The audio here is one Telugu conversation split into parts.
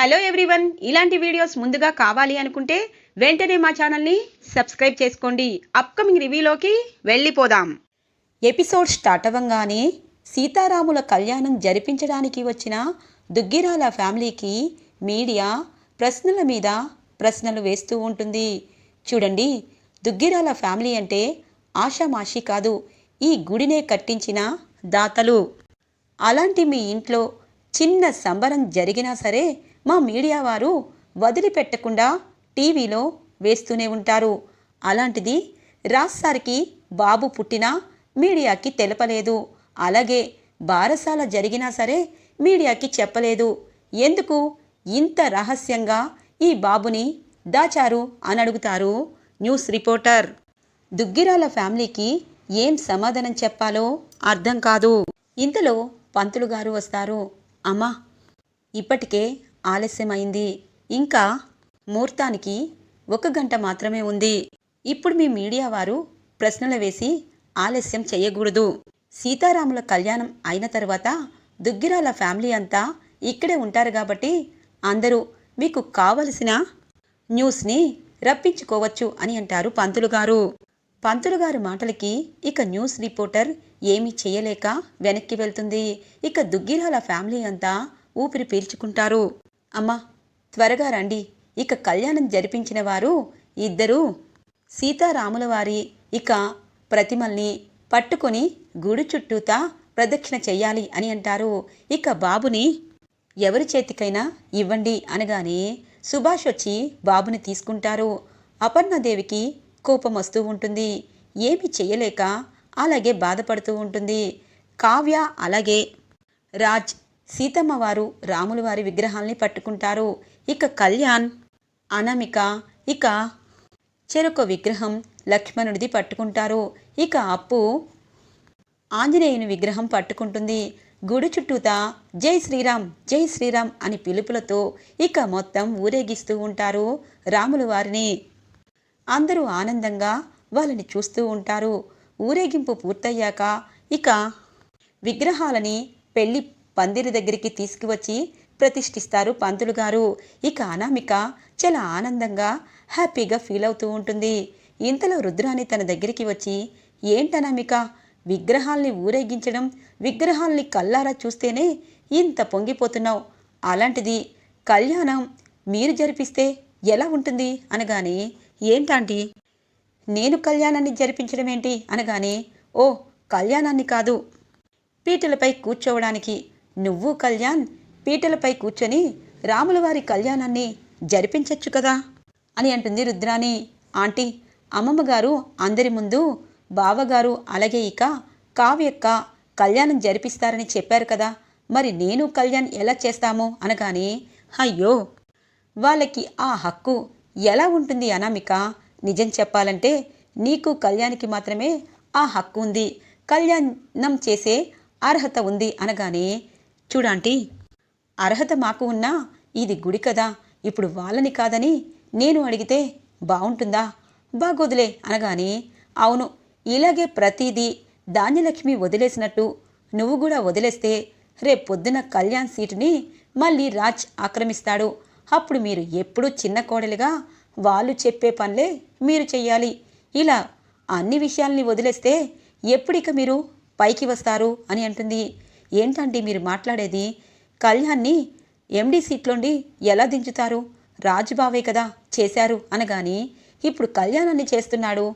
హలో ఎవ్రీవన్ ఇలాంటి వీడియోస్ ముందుగా కావాలి అనుకుంటే వెంటనే మా ఛానల్ని సబ్స్క్రైబ్ చేసుకోండి. అప్కమింగ్ రివ్యూలోకి వెళ్ళిపోదాం. ఎపిసోడ్ స్టార్ట్ అవ్వంగానే సీతారాముల కళ్యాణం జరిపించడానికి వచ్చిన దుగ్గిరాల ఫ్యామిలీకి మీడియా ప్రశ్నల మీద ప్రశ్నలు వేస్తూ ఉంటుంది. చూడండి దుగ్గిరాల ఫ్యామిలీ అంటే ఆషామాషి కాదు ఈ గుడినే కట్టించిన దాతలు. అలాంటి మీ ఇంట్లో చిన్న సంబరం జరిగినా సరే మా మీడియా వారు వదిలిపెట్టకుండా టీవీలో వేస్తూనే ఉంటారు. అలాంటిది రాజ్ సార్కి బాబు పుట్టినా మీడియాకి తెలపలేదు. అలాగే బారసాల జరిగినా సరే మీడియాకి చెప్పలేదు. ఎందుకు? ఇంత రహస్యంగా ఈ బాబుని దాచారు అని అడుగుతారు న్యూస్ రిపోర్టర్. దుగ్గిరాల ఫ్యామిలీకి ఏం సమాధానం చెప్పాలో అర్థం కాదు. ఇంతలో పంతులు గారు వస్తారు. అమ్మా ఇప్పటికే ఆలస్యమైంది. ఇంకా ముహూర్తానికి ఒక గంట మాత్రమే ఉంది. ఇప్పుడు మీ మీడియా వారు ప్రశ్నలు వేసి ఆలస్యం చేయకూడదు. సీతారాముల కళ్యాణం అయిన తర్వాత దుగ్గిరాల ఫ్యామిలీ అంతా ఇక్కడే ఉంటారు కాబట్టి అందరూ మీకు కావలసిన న్యూస్ని రప్పించుకోవచ్చు అని అంటారు పంతులు గారు. పంతులు గారి మాటలకి ఇక న్యూస్ రిపోర్టర్ ఏమీ చేయలేక వెనక్కి వెళ్తుంది. ఇక దుగ్గిరాల ఫ్యామిలీ అంతా ఊపిరి పీల్చుకుంటారు. అమ్మా త్వరగా రండి. ఇక కళ్యాణం జరిపించిన వారు ఇద్దరూ సీతారాముల వారి ఇక ప్రతిమల్ని పట్టుకొని గుడి చుట్టూతా ప్రదక్షిణ చెయ్యాలి అని అంటారు. ఇక బాబుని ఎవరి చేతికైనా ఇవ్వండి అనగానే సుభాష్ వచ్చి బాబుని తీసుకుంటారు. అపర్ణదేవికి కోపం వస్తూ ఉంటుంది. ఏమి చెయ్యలేక అలాగే బాధపడుతూ ఉంటుంది. కావ్య అలాగే రాజ్ సీతమ్మ వారు రాముల వారి విగ్రహాల్ని పట్టుకుంటారు. ఇక కళ్యాణ్ అనామిక ఇక చెరొక విగ్రహం లక్ష్మణుడిది పట్టుకుంటారు. ఇక అప్పు ఆంజనేయుని విగ్రహం పట్టుకుంటుంది. గుడి చుట్టూతా జై శ్రీరామ్ జై శ్రీరామ్ అని పిలుపులతో ఇక మొత్తం ఊరేగిస్తూ ఉంటారు రాముల వారిని. అందరూ ఆనందంగా వాళ్ళని చూస్తూ ఉంటారు. ఊరేగింపు పూర్తయ్యాక ఇక విగ్రహాలని పెళ్ళి పందిరి దగ్గరికి తీసుకువచ్చి ప్రతిష్ఠిస్తారు పంతులు గారు. ఇక అనామిక చాలా ఆనందంగా హ్యాపీగా ఫీల్ అవుతూ ఉంటుంది. ఇంతలో రుద్రాని తన దగ్గరికి వచ్చి ఏంటనామిక విగ్రహాల్ని ఊరేగించడం విగ్రహాల్ని కల్లారా చూస్తేనే ఇంత పొంగిపోతున్నావు. అలాంటిది కళ్యాణం మీరు జరిపిస్తే ఎలా ఉంటుంది? అనగానే ఏంటంటి నేను కళ్యాణాన్ని జరిపించడం ఏంటి? అనగానే ఓ కళ్యాణాన్ని కాదు. పీటలపై కూర్చోవడానికి నువ్వు కళ్యాణ్ పీటలపై కూర్చొని రాములవారి కళ్యాణాన్ని జరిపించచ్చు కదా? అని అంటుంది రుద్రాణి. ఆంటీ అమ్మమ్మగారు అందరి ముందు బావగారు అలాగే ఇక కావ్యక్క కళ్యాణం జరిపిస్తారని చెప్పారు కదా. మరి నేను కళ్యాణ్ ఎలా చేస్తాము? అనగానే అయ్యో వాళ్ళకి ఆ హక్కు ఎలా ఉంటుంది అనామిక? నిజం చెప్పాలంటే నీకు కళ్యాణ్కి మాత్రమే ఆ హక్కు ఉంది. కళ్యాణం చేసే అర్హత ఉంది అనగానే చూడాంటీ అర్హత మాకు ఉన్నా ఇది గుడి కదా ఇప్పుడు వాళ్ళని కాదని నేను అడిగితే బాగుంటుందా బాగోదులే అనగానే అవును ఇలాగే ప్రతిదీ ధాన్యలక్ష్మి వదిలేసినట్టు నువ్వు కూడా వదిలేస్తే రేపొద్దున కళ్యాణ్ సీటుని మళ్ళీ రాజ్ ఆక్రమిస్తాడు. అప్పుడు మీరు ఎప్పుడూ చిన్న కోడలిగా వాళ్ళు చెప్పే పనులే మీరు చెయ్యాలి. ఇలా అన్ని విషయాల్ని వదిలేస్తే ఎప్పుడిక మీరు పైకి వస్తారు అని అంటుంది. ఏంటండి మీరు మాట్లాడేది? కళ్యాణ్ని ఎండీ సీట్లోండి ఎలా దించుతారు? రాజుబావే కదా చేశారు అనగాని ఇప్పుడు కళ్యాణాన్ని చేస్తున్నాడు.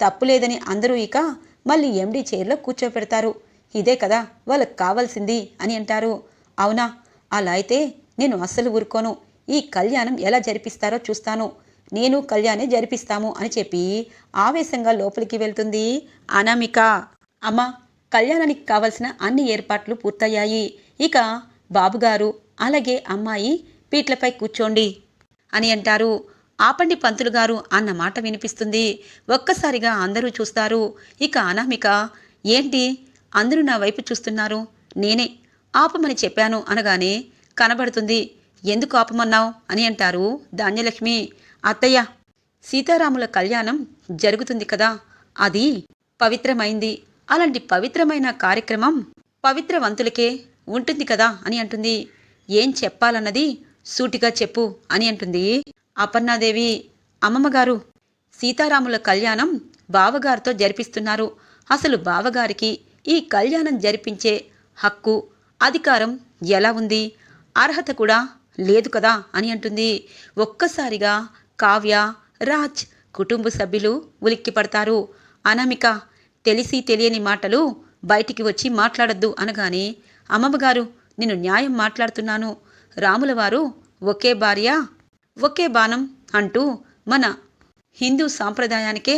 తప్పులేదని అందరూ ఇక మళ్ళీ ఎండీ చైర్లో కూర్చోపెడతారు ఇదే కదా వాళ్ళకి కావాల్సింది అని అంటారు. అవునా? అలా అయితే నేను అస్సలు ఊరుకోను. ఈ కళ్యాణం ఎలా జరిపిస్తారో చూస్తాను. నేను కళ్యాణే జరిపిస్తాము అని చెప్పి ఆవేశంగా లోపలికి వెళ్తుంది అనామిక. అమ్మ కళ్యాణానికి కావలసిన అన్ని ఏర్పాట్లు పూర్తయ్యాయి. ఇక బాబుగారు అలాగే అమ్మాయి పీట్లపై కూర్చోండి అని అంటారు. ఆపండి పంతులు గారు అన్న మాట వినిపిస్తుంది. ఒక్కసారిగా అందరూ చూస్తారు. ఇక అనామిక ఏంటి? అందరూ నా వైపు చూస్తున్నారు. నేనే ఆపమని చెప్పాను అనగానే కనబడుతుంది. ఎందుకు ఆపమన్నావు? అని అంటారు ధాన్యలక్ష్మి. అత్తయ్య సీతారాముల కళ్యాణం జరుగుతుంది కదా. అది పవిత్రమైంది. అలాంటి పవిత్రమైన కార్యక్రమం పవిత్రవంతులకే ఉంటుంది కదా అని అంటుంది. ఏం చెప్పాలన్నది సూటిగా చెప్పు అని అంటుంది. అపర్ణాదేవి అమ్మమ్మగారు సీతారాముల కళ్యాణం బావగారితో జరిపిస్తున్నారు. అసలు బావగారికి ఈ కళ్యాణం జరిపించే హక్కు అధికారం ఎలా ఉంది? అర్హత కూడా లేదు కదా అని అంటుంది. ఒక్కసారిగా కావ్య రాజ్ కుటుంబ సభ్యులు ఉలిక్కిపడతారు. అనామిక తెలిసి తెలియని మాటలు బయటికి వచ్చి మాట్లాడద్దు అనగానే అమ్మమ్మగారు నేను న్యాయం మాట్లాడుతున్నాను. రాములవారు ఒకే భార్య ఒకే బాణం అంటూ మన హిందూ సాంప్రదాయానికే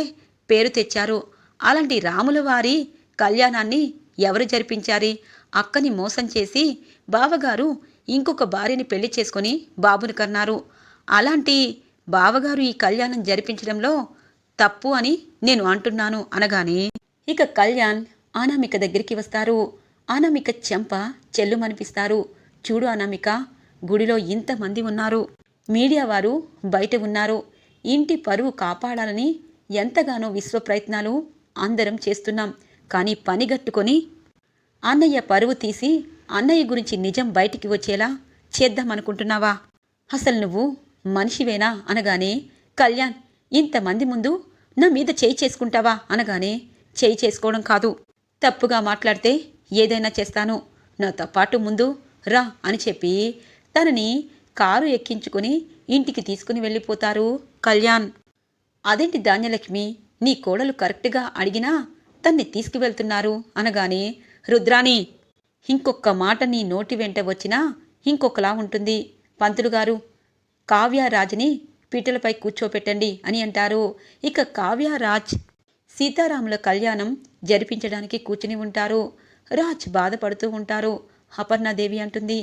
పేరు తెచ్చారు. అలాంటి రాములవారి కళ్యాణాన్ని ఎవరు జరిపించారి? అక్కని మోసం చేసి బావగారు ఇంకొక భార్యని పెళ్ళి చేసుకొని బాబుని కన్నారు. అలాంటి బావగారు ఈ కళ్యాణం జరిపించడంలో తప్పు అని నేను అంటున్నాను అనగానే ఇక కళ్యాణ్ అనామిక దగ్గరికి వస్తారు. అనామిక చెంప చెల్లుమనిపిస్తారు. చూడు అనామిక గుడిలో ఇంతమంది ఉన్నారు. మీడియా వారు బయట ఉన్నారు. ఇంటి పరువు కాపాడాలని ఎంతగానో విశ్వ ప్రయత్నాలు అందరం చేస్తున్నాం. కానీ పనిగట్టుకొని అన్నయ్య పరువు తీసి అన్నయ్య గురించి నిజం బయటికి వచ్చేలా చేద్దామనుకుంటున్నావా? అసలు నువ్వు మనిషివేనా? అనగానే కళ్యాణ్ ఇంతమంది ముందు నా మీద చేయి చేసుకుంటావా? అనగానే చేయి చేసుకోవడం కాదు. తప్పుగా మాట్లాడితే ఏదైనా చేస్తాను. నాతో పాటు ముందు రా అని చెప్పి తనని కారు ఎక్కించుకుని ఇంటికి తీసుకుని వెళ్ళిపోతారు కళ్యాణ్. అదేంటి ధాన్యలక్ష్మి నీ కోడలు కరెక్ట్గా అడిగినా తన్ని తీసుకువెళ్తున్నారు అనగానే రుద్రాణి ఇంకొక మాట నీ నోటి వెంట వచ్చినా ఇంకొకలా ఉంటుంది. పంతులు గారు కావ్యరాజ్ని పీటలపై కూర్చోపెట్టండి అని అంటారు. ఇక కావ్యరాజ్ సీతారాముల కళ్యాణం జరిపించడానికి కూర్చుని ఉంటారు. రాజ్ బాధపడుతూ ఉంటారు. అపర్ణాదేవి అంటుంది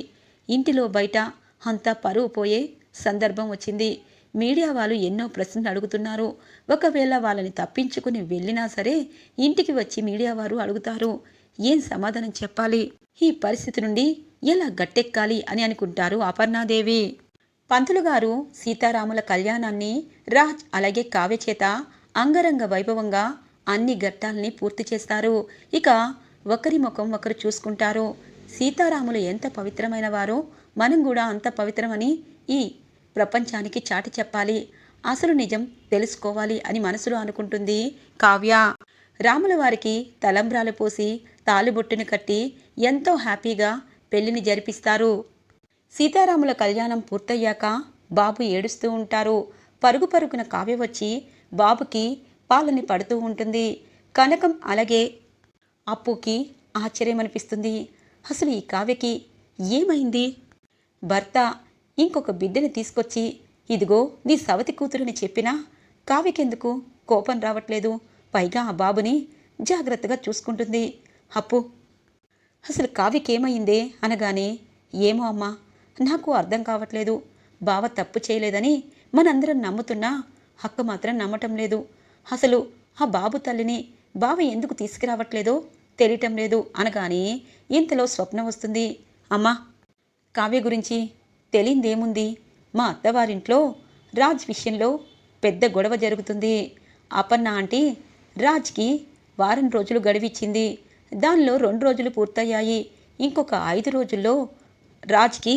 ఇంటిలో బయట అంతా పరువు పోయే సందర్భం వచ్చింది. మీడియా వాళ్ళు ఎన్నో ప్రశ్నలు అడుగుతున్నారు. ఒకవేళ వాళ్ళని తప్పించుకుని వెళ్ళినా సరే ఇంటికి వచ్చి మీడియా వారు అడుగుతారు. ఏం సమాధానం చెప్పాలి? ఈ పరిస్థితి నుండి ఎలా గట్టెక్కాలి అని అనుకుంటారు అపర్ణాదేవి. పంతులు గారు సీతారాముల కళ్యాణాన్ని రాజ్ అలాగే కావ్య చేత అంగరంగ వైభవంగా అన్ని ఘట్టాల్ని పూర్తి చేస్తారు. ఇక ఒకరి ముఖం ఒకరు చూసుకుంటారు. సీతారాములు ఎంత పవిత్రమైన వారో మనం కూడా అంత పవిత్రమని ఈ ప్రపంచానికి చాటి చెప్పాలి. అసలు నిజం తెలుసుకోవాలి అని మనసులో అనుకుంటుంది కావ్య. రాముల వారికి తలంబ్రాలు పోసి తాలుబొట్టును కట్టి ఎంతో హ్యాపీగా పెళ్ళిని జరిపిస్తారు. సీతారాముల కళ్యాణం పూర్తయ్యాక బాబు ఏడుస్తూ ఉంటారు. పరుగు పరుగున కావ్య వచ్చి బాబుకి పాలని పడుతూ ఉంటుంది. కనకం అలాగే అప్పుకి ఆశ్చర్యమనిపిస్తుంది. అసలు ఈ కావ్యకి ఏమైంది? భర్త ఇంకొక బిడ్డని తీసుకొచ్చి ఇదిగో నీ సవతి కూతురుని చెప్పినా కావ్యకెందుకు? కోపం రావట్లేదు. పైగా ఆ బాబుని జాగ్రత్తగా చూసుకుంటుంది. అప్పు. అసలు కావ్యకేమైందే? అనగానే ఏమో అమ్మా నాకు అర్థం కావట్లేదు. బావ తప్పు చేయలేదని మనందరం నమ్ముతున్నా హక్కు మాత్రం నమ్మటం లేదు. అసలు ఆ బాబు తల్లిని బావ ఎందుకు తీసుకురావట్లేదో తెలియటం లేదు అనగానే ఇంతలో స్వప్నం వస్తుంది. అమ్మా కావ్య గురించి తెలియందేముంది? మా అత్తవారింట్లో రాజ్ విషయంలో పెద్ద గొడవ జరుగుతుంది. అపర్ణ ఆంటీ రాజ్కి వారం రోజులు గడివిచ్చింది. దానిలో రెండు రోజులు పూర్తయ్యాయి. ఇంకొక ఐదు రోజుల్లో రాజ్కి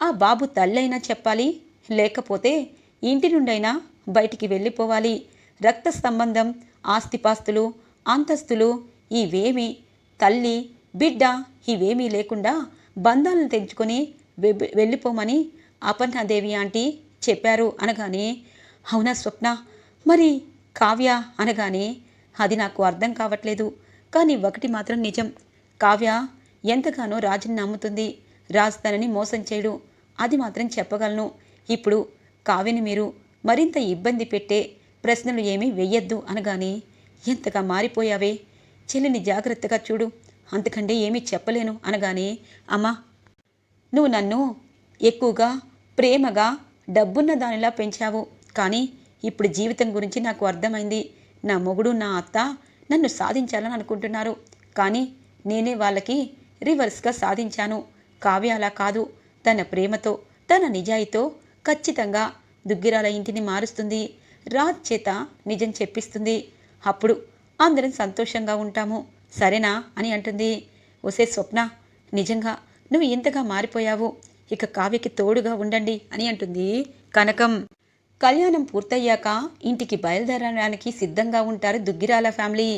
ఆ బాబు తల్లైనా చెప్పాలి లేకపోతే ఇంటి నుండైనా బయటికి వెళ్ళిపోవాలి. రక్త సంబంధం ఆస్తిపాస్తులు అంతస్తులు ఇవేమీ తల్లి బిడ్డ ఇవేమీ లేకుండా బంధాలను తెంచుకొని వెళ్ళిపోమని అపర్ణాదేవి ఆంటీ చెప్పారు అనగానే అవునా స్వప్న? మరి కావ్య అనగానే అది నాకు అర్థం కావట్లేదు. కానీ ఒకటి మాత్రం నిజం. కావ్య ఎంతగానో రాజుని నమ్ముతుంది. రాజు తనని మోసం చేయడు. అది మాత్రం చెప్పగలను. ఇప్పుడు కావ్యని మీరు మరింత ఇబ్బంది పెట్టే ప్రశ్నలు ఏమీ వెయ్యొద్దు అనగానే ఎంతగా మారిపోయావే? చెల్లిని జాగ్రత్తగా చూడు. అంతకంటే ఏమీ చెప్పలేను అనగానే అమ్మా నువ్వు నన్ను ఎక్కువగా ప్రేమగా డబ్బున్న దానిలా పెంచావు. కానీ ఇప్పుడు జీవితం గురించి నాకు అర్థమైంది. నా మొగుడు నా అత్త నన్ను సాధించాలని అనుకుంటున్నారు. కానీ నేనే వాళ్ళకి రివర్స్గా సాధించాను. కావ్య అలా కాదు. తన ప్రేమతో తన నిజాయితో ఖచ్చితంగా దుగ్గిరాల ఇంటిని మారుస్తుంది. రాజ్ చేత నిజం చెప్పిస్తుంది. అప్పుడు అందరం సంతోషంగా ఉంటాము. సరేనా అని అంటుంది. ఒసే స్వప్న నిజంగా నువ్వు ఇంతగా మారిపోయావు. ఇక కావ్యకి తోడుగా ఉండండి అని అంటుంది కనకం. కళ్యాణం పూర్తయ్యాక ఇంటికి బయలుదేరడానికి సిద్ధంగా ఉంటారు దుగ్గిరాల ఫ్యామిలీ.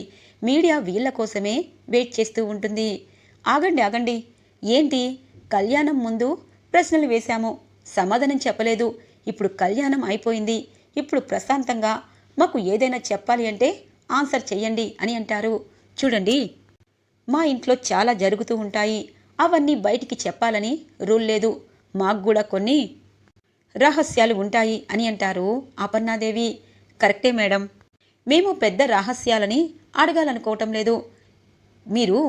మీడియా వీళ్ళ కోసమే వెయిట్ చేస్తూ ఉంటుంది. ఆగండి ఆగండి. ఏంటి? కళ్యాణం ముందు ప్రశ్నలు వేశాము. సమాధానం చెప్పలేదు. ఇప్పుడు కళ్యాణం అయిపోయింది. ఇప్పుడు ప్రశాంతంగా మాకు ఏదైనా చెప్పాలి అంటే ఆన్సర్ చెయ్యండి అని అంటారు. చూడండి. మా ఇంట్లో చాలా జరుగుతూ ఉంటాయి. అవన్నీ బయటికి చెప్పాలని రూల్ లేదు. మాకు కూడా కొన్ని రహస్యాలు ఉంటాయి అని అంటారు అపర్ణాదేవి. కరెక్టే మేడం. మేము పెద్ద రహస్యాలని అడగాలనుకోవటం లేదు. మీరు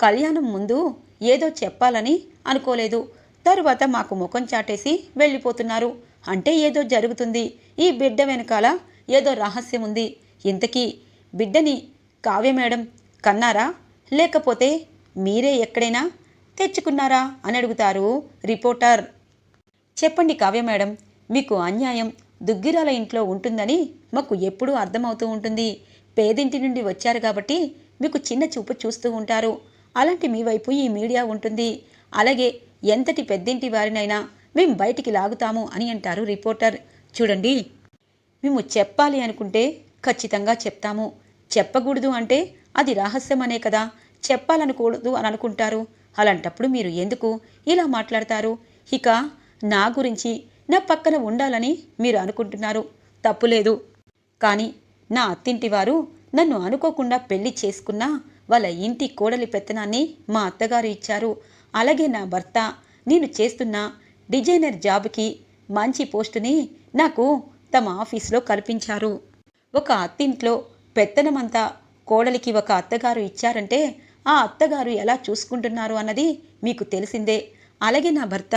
కళ్యాణం ముందు ఏదో చెప్పాలని అనుకోలేదు. తరువాత మాకు ముఖం చాటేసి వెళ్ళిపోతున్నారు. అంటే ఏదో జరుగుతుంది. ఈ బిడ్డ వెనకాల ఏదో రహస్యం ఉంది. ఇంతకీ బిడ్డని కావ్య మేడం కన్నారా? లేకపోతే మీరే ఎక్కడైనా తెచ్చుకున్నారా? అని అడుగుతారు రిపోర్టర్. చెప్పండి కావ్య మేడం మీకు అన్యాయం దుగ్గిరాల ఇంట్లో ఉంటుందని మాకు ఎప్పుడూ అర్థమవుతూ ఉంటుంది. పేదింటి నుండి వచ్చారు కాబట్టి మీకు చిన్న చూపు చూస్తూ ఉంటారు. అలాంటి మీ వైపు ఈ మీడియా ఉంటుంది. అలాగే ఎంతటి పెద్దింటి వారినైనా మేం బయటికి లాగుతాము అని అంటారు రిపోర్టర్. చూడండి. మేము చెప్పాలి అనుకుంటే ఖచ్చితంగా చెప్తాము. చెప్పకూడదు అంటే అది రహస్యం అనే కదా. చెప్పాలనకూడదు అని అనుకుంటారు. అలాంటప్పుడు మీరు ఎందుకు ఇలా మాట్లాడతారు? ఇక నా గురించి నా పక్కన ఉండాలని మీరు అనుకుంటున్నారు. తప్పులేదు కానీ నా అత్తింటి వారు నన్ను అనుకోకుండా పెళ్ళి చేసుకున్న వాళ్ళ ఇంటి కోడలి పెత్తనాన్ని మా అత్తగారు ఇచ్చారు. అలాగే నా భర్త నేను చేస్తున్న డిజైనర్ జాబ్కి మంచి పోస్టుని నాకు తమ ఆఫీస్లో కల్పించారు. ఒక అత్తింట్లో పెత్తనమంతా కోడలికి ఒక అత్తగారు ఇచ్చారంటే ఆ అత్తగారు ఎలా చూసుకుంటున్నారు అన్నది మీకు తెలిసిందే. అలాగే నా భర్త.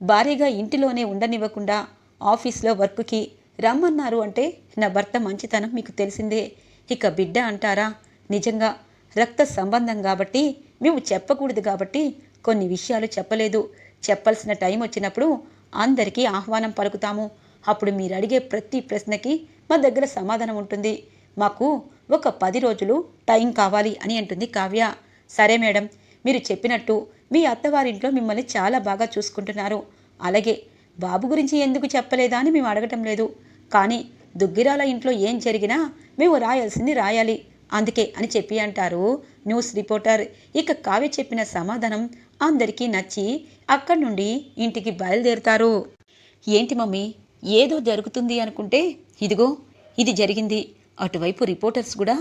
భారీగా ఇంటిలోనే ఉండనివ్వకుండా ఆఫీస్లో వర్క్కి రమ్మన్నారు అంటే నా భర్త మంచితనం మీకు తెలిసిందే. ఇక బిడ్డ అంటారా? నిజంగా రక్త సంబంధం కాబట్టి మేము చెప్పకూడదు కాబట్టి కొన్ని విషయాలు చెప్పలేదు. చెప్పాల్సిన టైం వచ్చినప్పుడు అందరికీ ఆహ్వానం పలుకుతాము. అప్పుడు మీరు అడిగే ప్రతి ప్రశ్నకి మా దగ్గర సమాధానం ఉంటుంది. మాకు ఒక పది రోజులు టైం కావాలి అని అంటుంది కావ్య. సరే మేడం మీరు చెప్పినట్టు మీ అత్తవారింట్లో మిమ్మల్ని చాలా బాగా చూసుకుంటున్నారు. అలాగే బాబు గురించి ఎందుకు చెప్పలేదా అని మేము అడగటం లేదు. కానీ దుగ్గిరాల ఇంట్లో ఏం జరిగినా మేము రాయాల్సింది రాయాలి. అందుకే అని చెప్పి అంటారు న్యూస్ రిపోర్టర్. ఇక కావ్య చెప్పిన సమాధానం అందరికీ నచ్చి అక్కడి నుండి ఇంటికి బయలుదేరుతారు. ఏంటి మమ్మీ ఏదో జరుగుతుంది అనుకుంటే ఇదిగో ఇది జరిగింది. అటువైపు రిపోర్టర్స్ కూడా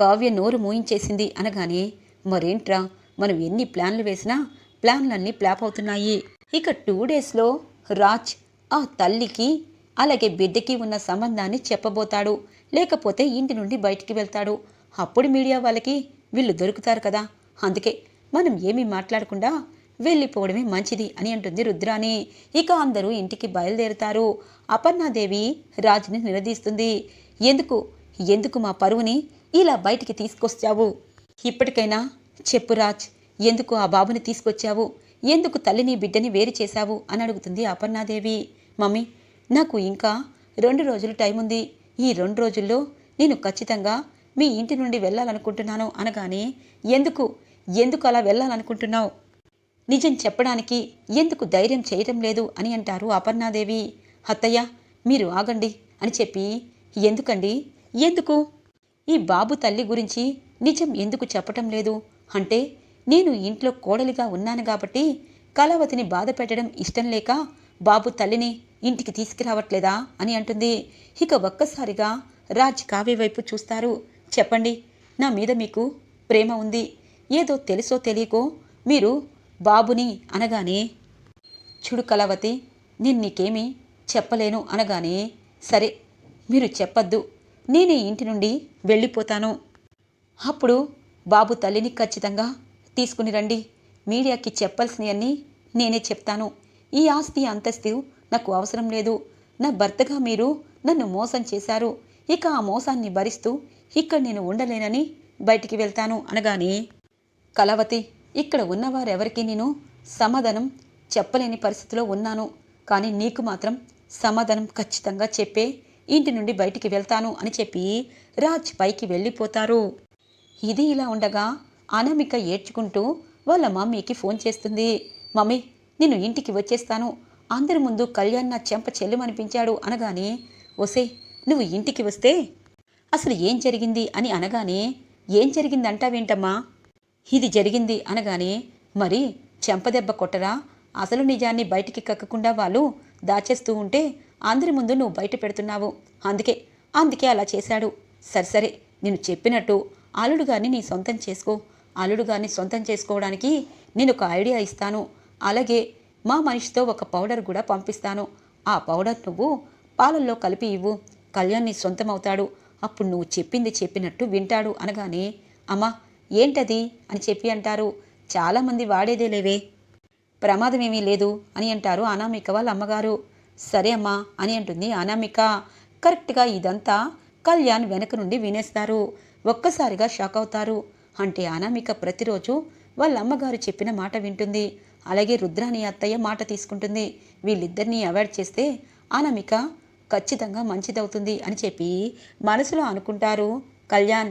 కావ్య నోరు మూయించేసింది అనగానే మరేంట్రా మనం ఎన్ని ప్లాన్లు వేసినా ప్లాన్లన్నీ ప్లాప్ అవుతున్నాయి. ఇక టూ డేస్లో రాజ్ ఆ తల్లికి అలాగే బిడ్డకి ఉన్న సంబంధాన్ని చెప్పబోతాడు. లేకపోతే ఇంటి నుండి బయటికి వెళ్తాడు. అప్పుడు మీడియా వాళ్ళకి వీళ్ళు దొరుకుతారు కదా. అందుకే మనం ఏమీ మాట్లాడకుండా వెళ్ళిపోవడమే మంచిది అని అంటుంది రుద్రాని ఇక అందరూ ఇంటికి బయలుదేరుతారు. అపర్ణాదేవి రాజుని నిలదీస్తుంది. ఎందుకు? ఎందుకు మా పరువుని ఇలా బయటికి తీసుకొచ్చావు? ఇప్పటికైనా చెప్పు రాజ్ ఎందుకు ఆ బాబుని తీసుకొచ్చావు? ఎందుకు తల్లిని బిడ్డని వేరు చేశావు? అని అడుగుతుంది అపర్ణాదేవి. మమ్మీ నాకు ఇంకా రెండు రోజులు టైం ఉంది. ఈ రెండు రోజుల్లో నేను ఖచ్చితంగా మీ ఇంటి నుండి వెళ్ళాలనుకుంటున్నాను అనగానే ఎందుకు ఎందుకు అలా వెళ్ళాలనుకుంటున్నావు? నిజం చెప్పడానికి ఎందుకు ధైర్యం చేయటం లేదు అని అంటారు అపర్ణాదేవి. అత్తయ్య మీరు ఆగండి అని చెప్పి ఎందుకండి? ఎందుకు? ఈ బాబు తల్లి గురించి నిజం ఎందుకు చెప్పటం లేదు? అంటే నేను ఇంట్లో కోడలిగా ఉన్నాను కాబట్టి కళావతిని బాధ పెట్టడం ఇష్టం లేక బాబు తల్లిని ఇంటికి తీసుకురావట్లేదా అని అంటుంది. ఇక ఒక్కసారిగా రాజ్ కావ్య వైపు చూస్తారు. చెప్పండి నా మీద మీకు ప్రేమ ఉంది. ఏదో తెలుసో తెలియకో మీరు బాబుని అనగానే చూడు కళావతి నేను నీకేమీ చెప్పలేను అనగానే సరే మీరు చెప్పద్దు నేనే ఇంటి నుండి వెళ్ళిపోతాను. అప్పుడు బాబు తల్లిని ఖచ్చితంగా తీసుకుని రండి. మీడియాకి చెప్పాల్సినవన్నీ నేనే చెప్తాను. ఈ ఆస్తి అంతస్తు నాకు అవసరం లేదు. నా భర్తగా మీరు నన్ను మోసం చేశారు. ఇక ఆ మోసాన్ని భరిస్తూ ఇక్కడ నేను ఉండలేనని బయటికి వెళ్తాను అనగానే కళావతి ఇక్కడ ఉన్నవారెవరికి నేను సమాధానం చెప్పలేని పరిస్థితిలో ఉన్నాను. కానీ నీకు మాత్రం సమాధానం ఖచ్చితంగా చెప్పే ఇంటి నుండి బయటికి వెళ్తాను అని చెప్పి రాజ్ పైకి వెళ్ళిపోతారు. ఇది ఇలా ఉండగా అనామిక ఏడ్చుకుంటూ వాళ్ళ మమ్మీకి ఫోన్ చేస్తుంది. మమ్మీ నేను ఇంటికి వచ్చేస్తాను. అందరి ముందు కళ్యాణ్ నా చెంప చెల్లుమనిపించాడు అనగానే ఒసే నువ్వు ఇంటికి వస్తే అసలు ఏం జరిగింది? అని అనగానే ఏం జరిగిందంటావేంటమ్మా? ఇది జరిగింది అనగానే మరి చెంపదెబ్బ కొట్టరా? అసలు నిజాన్ని బయటికి కక్కకుండా వాళ్ళు దాచేస్తూ ఉంటే అందరి ముందు నువ్వు బయట పెడుతున్నావు. అందుకే అందుకే అలా చేశాడు. సరే సరే నేను చెప్పినట్టు. అల్లుడు గారిని నీ సొంతం చేసుకో. అల్లుడు గారిని సొంతం చేసుకోవడానికి నేను ఒక ఐడియా ఇస్తాను. అలాగే మా మనిషితో ఒక పౌడర్ కూడా పంపిస్తాను. ఆ పౌడర్ నువ్వు పాలల్లో కలిపి ఇవ్వు. కళ్యాణ్ నీ సొంతం అవుతాడు అప్పుడు నువ్వు చెప్పింది చెప్పినట్టు వింటాడు అనగానే అమ్మా ఏంటది? అని చెప్పి అంటారు. చాలామంది వాడేదే లేవే. ప్రమాదమేమీ లేదు అని అంటారు అనామిక వాళ్ళ అమ్మగారు. సరే అమ్మా అని అంటుంది అనామిక. కరెక్ట్గా ఇదంతా కళ్యాణ్ వెనక నుండి వినేస్తారు. ఒక్కసారిగా షాక్ అవుతారు. అంటే అనామిక ప్రతిరోజు వాళ్ళ అమ్మగారు చెప్పిన మాట వింటుంది. అలాగే రుద్రాని అత్తయ్య మాట తీసుకుంటుంది. వీళ్ళిద్దరినీ అవాయిడ్ చేస్తే అనామిక ఖచ్చితంగా మంచిదవుతుంది అని చెప్పి మనసులో అనుకుంటారు కళ్యాణ్.